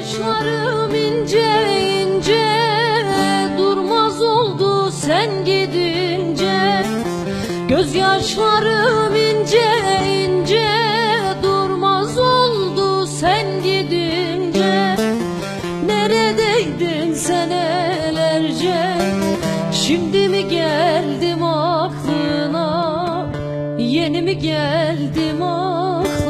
Gözyaşlarım ince ince Durmaz oldu sen gidince. Gözyaşlarım ince ince Durmaz oldu sen gidince. Neredeydin senelerce Şimdi mi geldim aklına? Yeni mi geldim aklına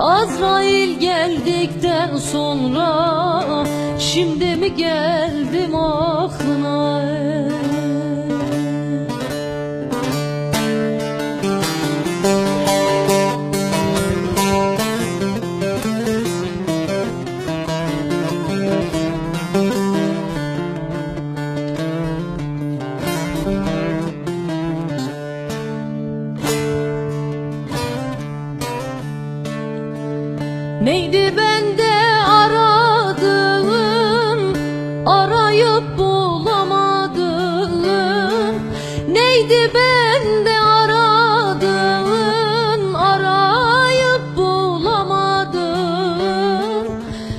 Azrail geldikten sonra Şimdi mi geldim aklına Neydi bende aradığım Arayıp bulamadığım? Neydi bende aradığım Arayıp bulamadığım?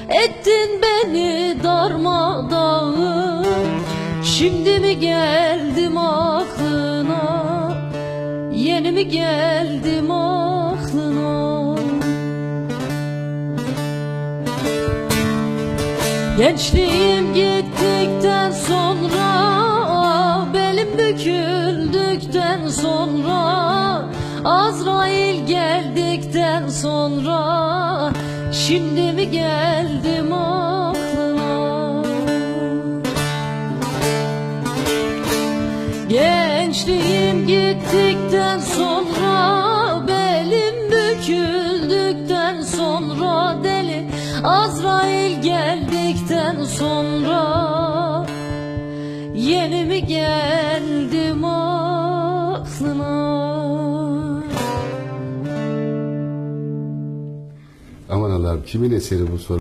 Ettin beni darmadağın Şimdi mi geldim aklına Yeni mi geldim aklına Gençliğim gittikten sonra Belim büküldükten sonra Azrail geldikten sonra Şimdi mi geldim aklına? Gençliğim gittikten sonra Belim büküldükten sonra Deli Azrail Yeni mi geldim aklına Aman Allah'ım kimin eseri bu soru?